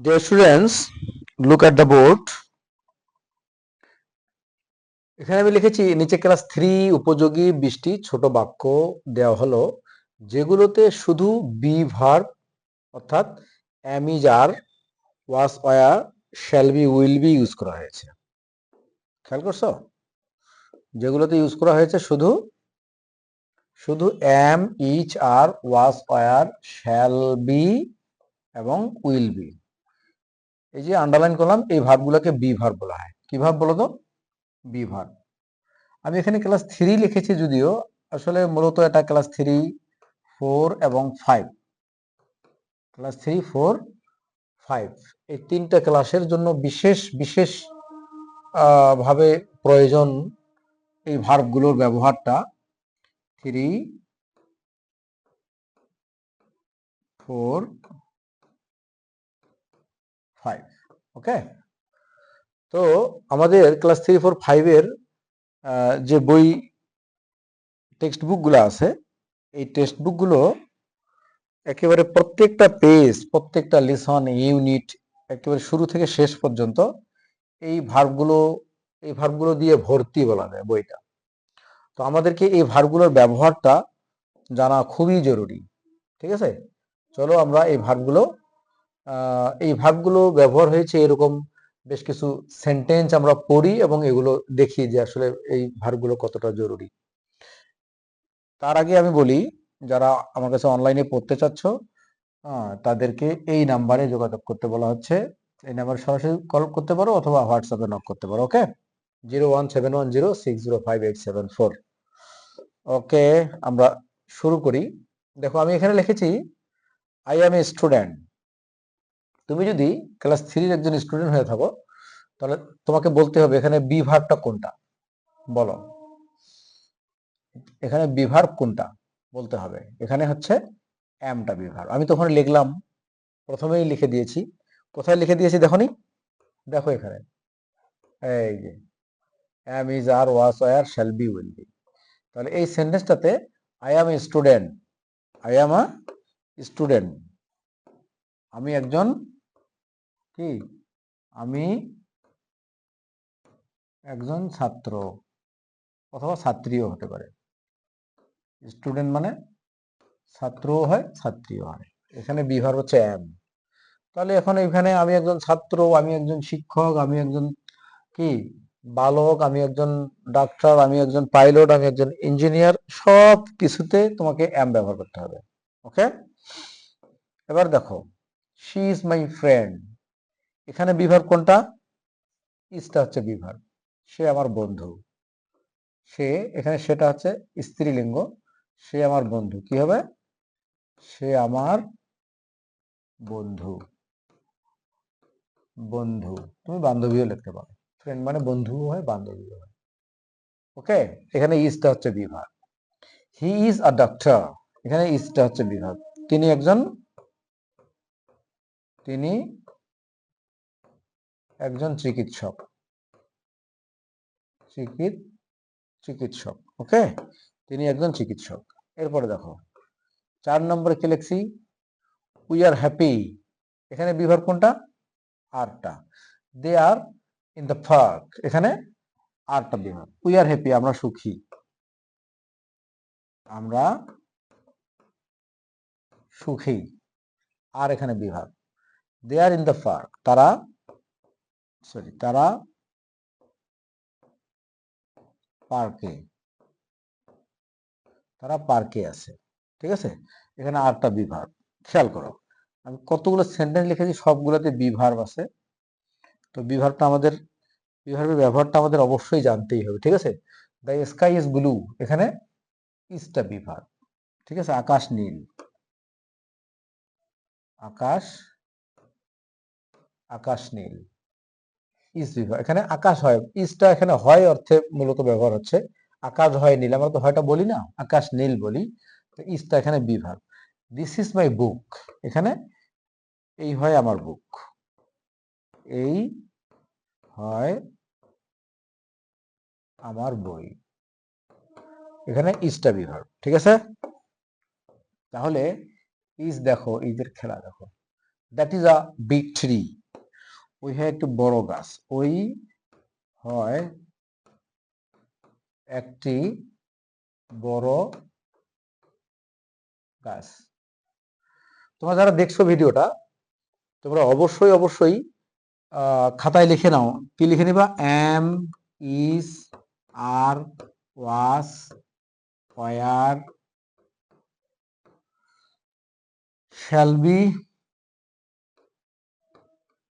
Dear students, look at the board. এখানে আমি লিখেছি নিচে ক্লাস থ্রি উপযোগী বৃষ্টি ছোট বাক্য দেওয়া হলো যেগুলোতে শুধু বি ভার্ব অর্থাৎ am is are was were shall be will be use করা হয়েছে। খেয়াল করছ? যেগুলোতে ইউজ করা হয়েছে শুধু শুধু am is are was were shall be এবং উইল বি এই যে আন্ডারলাইন করলাম, এই ভার্বগুলোকে বি ভার্ব বলা হয়। কি ভার্ব বলো তো বি ভার্ব আমি এখানে ক্লাস থ্রি লিখেছি যদিও, আসলে মূলত এটা ক্লাস থ্রি ফোর এবং five class three four five এই তিনটা ক্লাসের জন্য বিশেষ বিশেষ ভাবে প্রয়োজন এই ভার্বগুলোর ব্যবহারটা। থ্রি ফোর ফাইভ ওকে তো আমাদের ক্লাস থ্রি ফোর ফাইভের যে বই টেক্সট বুকগুলো আছে, এই টেক্সট বুকগুলো একেবারে প্রত্যেকটা পেজ প্রত্যেকটা লেসন ইউনিট একেবারে শুরু থেকে শেষ পর্যন্ত এই ভার্বগুলো এই ভার্বগুলো দিয়ে ভর্তি বলা যায় বইটা। তো আমাদেরকে এই ভার্বগুলোর ব্যবহারটা জানা খুবই জরুরি, ঠিক আছে? চলো আমরা এই ভার্বগুলো এই ভাবগুলো ব্যবহার হয়েছে, এরকম বেশ কিছু সেন্টেন্স আমরা পড়ি এবং এগুলো দেখি যে আসলে এই ভাবগুলো কতটা জরুরি। তার আগে আমি বলি, যারা আমার কাছে অনলাইনে পড়তে চাচ্ছ তাদেরকে এই নাম্বারে যোগাযোগ করতে বলা হচ্ছে। এই নাম্বারে সরাসরি কল করতে পারো অথবা হোয়াটসঅ্যাপে নক করতে পারো okay zero one seven one zero six zero five eight seven four okay আমরা শুরু করি। দেখো, আমি এখানে লিখেছি আই এম এ স্টুডেন্ট তুমি যদি ক্লাস থ্রির একজন স্টুডেন্ট হয়ে থাকো, তাহলে তোমাকে বলতে হবে এখানে বি ভার্বটা কোনটা? বলো। এখানে বিভার কোনটা? বলতে হবে। এখানে হচ্ছে এমটা বিভার আমি তখন লিখলাম। প্রথমেই লিখে দিয়েছি। কোথায় লিখে দিয়েছি দেখো নি? দেখো এখানে। এই যে am is are was were shall be will be তাহলে এই সেন্টেন্সটাতে I am a student I am a student আমি একজন কি? আমি একজন ছাত্র অথবা ছাত্রীও হতে পারে। স্টুডেন্ট মানে ছাত্রও হয়, ছাত্রীও হয়। এখানে বিভার হচ্ছে এম। তাহলে এখন এখানে আমি একজন ছাত্র, আমি একজন শিক্ষক, আমি একজন কি? বালক, আমি একজন ডাক্তার, আমি একজন পাইলট, আমি একজন ইঞ্জিনিয়ার, সব কিছুতে তোমাকে এম ব্যবহার করতে হবে। ওকে? এবার দেখো শি ইজ মাই ফ্রেন্ড এখানে বিভার কোনটা? ইসটা হচ্ছে বিভার। সে আমার বন্ধু। সে, এখানে সেটা হচ্ছে স্ত্রীলিঙ্গ। সে আমার বন্ধু। কি হবে? সে আমার বন্ধু। বন্ধু। তুমি বান্ধবীও লিখতে পারো। ফ্রেন্ড মানে বন্ধু হয়, বান্ধবীও হয়। ওকে এখানে ইসটা হচ্ছে বিভাগ হি ইজ আ ডক্টর এখানে ইসটা হচ্ছে বিভাগ তিনি একজন? তিনি একজন চিকিৎসক। চিকিৎ, চিকিৎসক, ওকে? তিনি একজন চিকিৎসক। এরপরে দেখো, চার নম্বরে কি লিখছি? উই আর হ্যাপি এখানে বিভাগ কোনটা? আরটা they are in the park এখানে আরটা বিভাগ উই আর হ্যাপি আমরা সুখী। আমরা সুখী। আর এখানে বিভাগ they are in the park তারা সরি, তারা পার্কে তারা পার্কে আছে, ঠিক আছে? এখানে আটটা বিভাগ, খেয়াল করো। আমি কতগুলো সেন্টেন্স লিখেছি, সবগুলোতে বিভাগ আছে। তো বিভাগটা আমাদের বিভাগের ব্যবহারটা আমাদের অবশ্যই জানতেই হবে, ঠিক আছে? দ্য স্কাই ইজ ব্লু এখানে ইসটা বিভাগ ঠিক আছে? আকাশ নীল। আকাশ আকাশ নীল। ইস বিভাগ এখানে আকাশ হয়। ইসটা এখানে হয় অর্থে মূলত ব্যবহার হচ্ছে। আকাশ হয় নীল। আমরা তো হয়টা বলি না? আকাশ নীল বলি। তো ইসটা এখানে বিভাগ। দিস ইজ মাই বুক এখানে এই হয় আমার বুক এই হয় আমার বই। এখানে ইসটা বিভাগ। ঠিক আছে? তাহলে ইজ দেখো, ইজের খেলা দেখো। That is a big tree ওই হয় একটি বড় গাছ। ওই হয় একটি বড় গাছ। তোমরা যারা দেখছ ভিডিওটা, তোমরা অবশ্যই অবশ্যই খাতায় লিখে নাও। কি লিখে নিবা? Am is are, was, were, shall be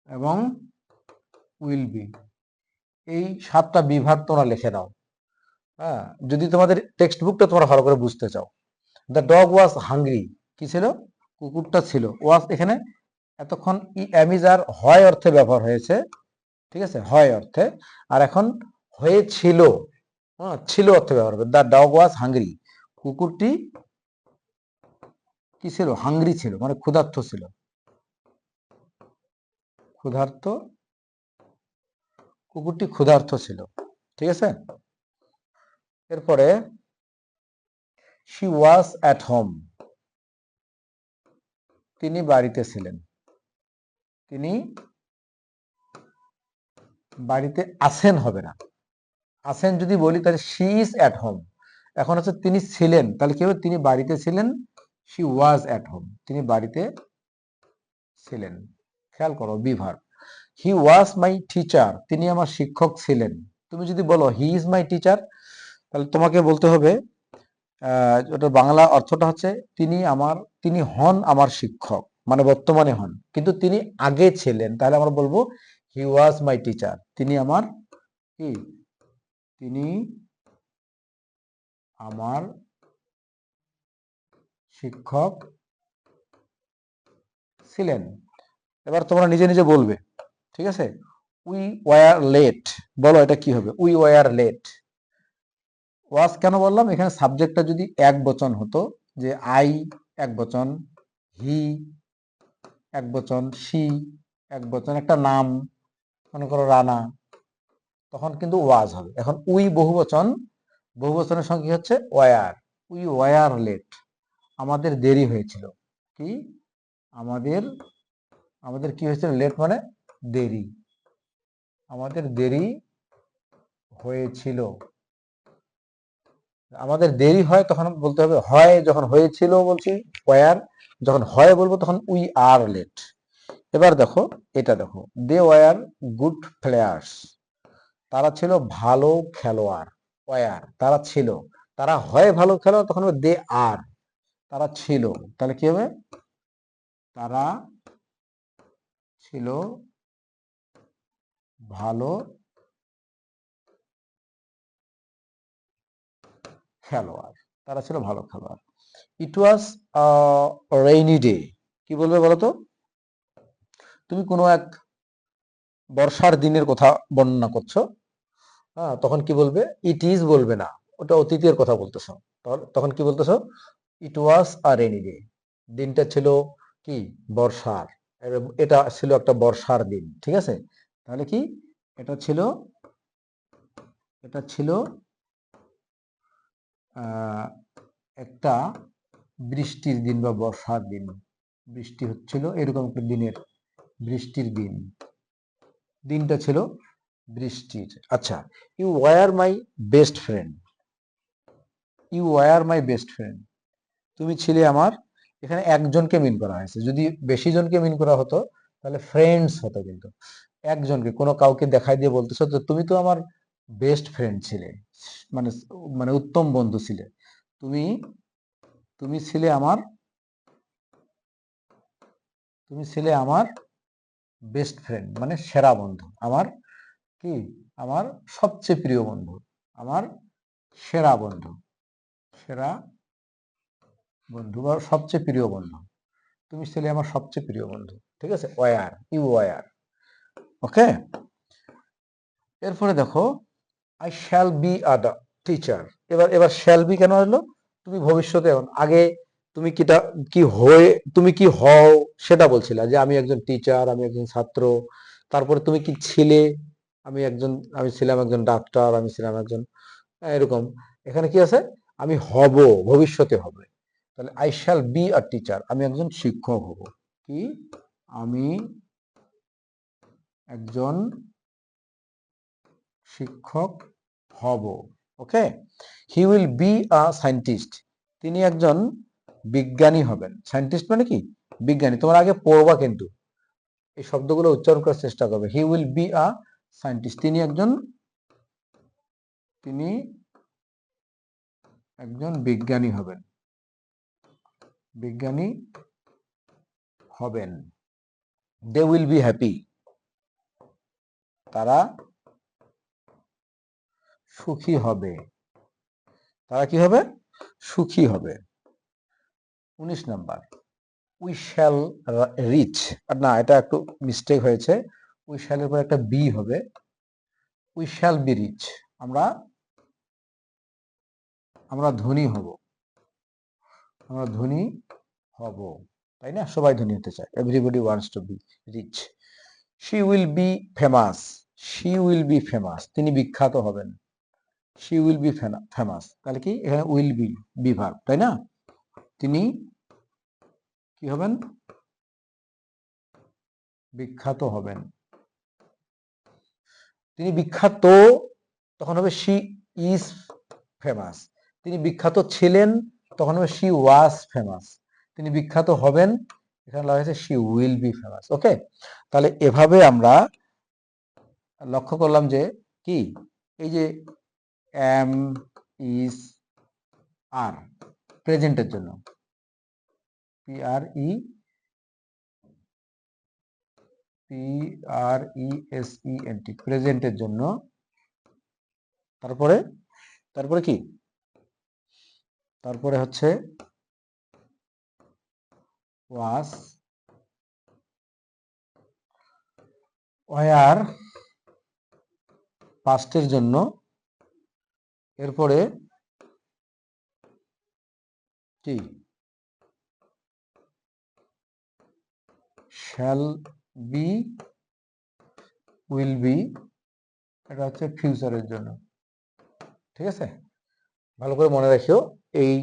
এবং উইল বি এই সাতটা বিভাগ তোমরা লিখে নাও। হ্যাঁ যদি তোমাদের টেক্সট বুকটা তোমরা ভালো করে বুঝতে চাও। দ্য ডগ ওয়াজ হাঙ্গরি কি ছিল? কুকুরটা ছিল। ওয়াজ এখানে এতক্ষণ ই অ্যামিজার হয় অর্থে ব্যবহার হয়েছে। ঠিক আছে? হয় অর্থে। আর এখন হয়েছিল হ্যাঁ ছিল অর্থে ব্যবহার হবে। দ্য ডগ ওয়াজ হাংরি কুকুরটি কি ছিল? হাংরি ছিল মানে ক্ষুধার্ত ছিল। ক্ষুধার্ত, কুকুরটি ক্ষুধার্ত ছিল, ঠিক আছে? এরপরে শি ওয়াজ অ্যাট হোম তিনি বাড়িতে ছিলেন। তিনি বাড়িতে আছেন হবে না। আছেন যদি বলি, তাহলে শি ইজ অ্যাট হোম এখন হচ্ছে তিনি ছিলেন, তাহলে কি হবে? তিনি বাড়িতে ছিলেন শি ওয়াজ অ্যাট হোম তিনি বাড়িতে ছিলেন। খেয়াল করো বিভার। হি ওয়াজ মাই টিচার তিনি আমার শিক্ষক ছিলেন। তুমি যদি বলো হি ইজ মাই টিচার তাহলে তোমাকে বলতে হবে আহ, বাংলা অর্থটা হচ্ছে তিনি আমার তিনি হন আমার শিক্ষক মানে বর্তমানে হন। কিন্তু তিনি আগে ছিলেন। তাহলে আমরা বলব হি ওয়াজ মাই টিচার তিনি আমার কি? তিনি আমার শিক্ষক ছিলেন। এবার তোমরা নিজে নিজে বলবে, ঠিক আছে? উই ওয়ার লেট, বলো এটা কি হবে? We were late. ওয়াজ কেন বললাম? এখানে সাবজেক্টটা যদি এক বচন হতো, যে আই এক বচন, হি এক বচন সি এক বচন, একটা নাম, মনে করো রানা, তখন কিন্তু ওয়াজ হবে। এখন উই বহু বচন, বহু বচনের সঙ্গে হচ্ছে? ওয়ার। We were late. আমাদের দেরি হয়েছিল। কি? আমাদের আমাদের কি হয়েছিল? লেট মানে দেরি। আমাদের দেরি হয়েছিল। আমাদের দেরি হয় তখন বলতে হবে, হয় যখন হয়েছিল বলছি ওয়ার যখন হয় বলব তখন উই আর লেট এবার দেখো, এটা দেখো দে ওয়ার গুড প্লেয়ার্স তারা ছিল ভালো খেলোয়াড় ওয়ার তারা ছিল। তারা হয় ভালো খেলোয়াড় তখন দে আর তারা ছিল। তাহলে কি হবে? তারা ছিল ভালো খেলোয়াড়। তারা ছিল ভালো খেলোয়াড়। ইট ওয়াজ রেইনি ডে কি বলবে বলো তো তুমি কোনো এক বর্ষার দিনের কথা বর্ণনা করছ হ্যাঁ তখন কি বলবে? ইট ইজ বলবে না। ওটা অতীতের কথা বলতেছো। তখন- কি বলতেছো? ইট ওয়াজ আ রেইনি ডে দিনটা ছিল কি? বর্ষার। এটা ছিল একটা বর্ষার দিন, ঠিক আছে? তাহলে কি? এটা ছিল এটা ছিল একটা বৃষ্টির দিন বা বর্ষার দিন। বৃষ্টি হচ্ছিল, এরকম একটা দিনের বৃষ্টির দিন। দিনটা ছিল বৃষ্টির। আচ্ছা you were my best friend you were my best friend তুমি ছিলে আমার এখানে একজনকে মিন করা হয়েছে। যদি বেশি জনকে মিন করা হতো, তাহলে ফ্রেন্ডস হতো কিন্তু। একজনকে, কোনো কাউকে দেখাই দিয়ে বলতেছো, তো তুমি তো আমার বেস্ট ফ্রেন্ড ছিলে মানে মানে উত্তম বন্ধু ছিলে। তুমি তুমি ছিলে আমার, তুমি ছিলে আমার বেস্ট ফ্রেন্ড মানে সেরা বন্ধু। আমার কি? আমার সবচেয়ে প্রিয় বন্ধু। আমার সেরা বন্ধু। সেরা বন্ধু বা সবচেয়ে প্রিয় বন্ধু। তুমি ছিলে আমার সবচেয়ে প্রিয় বন্ধু, ঠিক আছে? Were you were, okay? এরপরে দেখো I shall be a teacher এবার এবার শ্যাল বি কেন হলো? তুমি ভবিষ্যতে এখন, আগে তুমি কিটা কি হয়ে, তুমি কি হও সেটা বলছিলা যে আমি একজন টিচার আমি একজন ছাত্র, তারপরে তুমি কি ছিলে? আমি একজন, আমি ছিলাম একজন ডাক্তার আমি ছিলাম একজন, এরকম। এখানে কি আছে? আমি হব, ভবিষ্যতে হবে। তাহলে I shall be a teacher আমি একজন শিক্ষক হব। কি? আমি একজন শিক্ষক হব। Okay? He will be a scientist তিনি একজন বিজ্ঞানী হবেন। সায়েন্টিস্ট মানে কি? বিজ্ঞানী। তোমার আগে পড়বা কিন্তু। এই শব্দগুলো উচ্চারণ করার চেষ্টা করবে। He will be a scientist তিনি একজন তিনি একজন বিজ্ঞানী হবেন। বিজ্ঞানী হবেন। দে উইল বি হ্যাপি তারা সুখী হবে। তারা কি হবে? সুখী হবে। উনিশ নাম্বার। উই শ্যাল রিচ না, এটা একটু মিস্টেক হয়েছে। উই শ্যালের পর একটা বি হবে। উই শ্যাল বি রিচ আমরা আমরা ধনী হব। আমরা ধনী হব। তাই না? সবাই ধনী হতে চায়। Everybody wants to be rich she will be famous she will be famous তিনি বিখ্যাত হবেন। শি উইল বি ফেমাস তাহলে কি? এখানে উইল বি বিভাগ। তাই না? তিনি কি হবেন? বিখ্যাত হবেন। তিনি বিখ্যাত, তখন হবে শি ইজ ফেমাস তিনি বিখ্যাত ছিলেন, তখন হবে শি ওয়াজ ফেমাস তিনি বিখ্যাত হবেন। এখানে লেখা হয়েছে she will be famous okay তাহলে এভাবে আমরা লক্ষ্য করলাম যে কি? এই যে এম ইজ আর প্রেজেন্টের জন্য। P R E P R E S E N T প্রেজেন্টের জন্য। তারপরে তারপরে কি? তারপরে হচ্ছে ওয়াস ওয়ার পাস্টের জন্য। এরপরে কি? শ্যাল বি উইল বি এটা হচ্ছে ফিউচারের জন্য। ঠিক আছে? ভালো করে মনে রাখিও, এই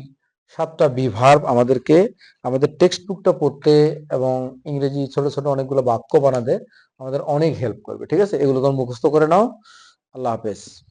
সাতটা বিভার আমাদেরকে, আমাদের টেক্সট বুকটা পড়তে এবং ইংরেজি ছোট ছোট অনেকগুলো বাক্য বানাতে আমাদের অনেক হেল্প করবে, ঠিক আছে? এগুলো তোমার মুখস্থ করে নাও। আল্লাহ হাফেজ।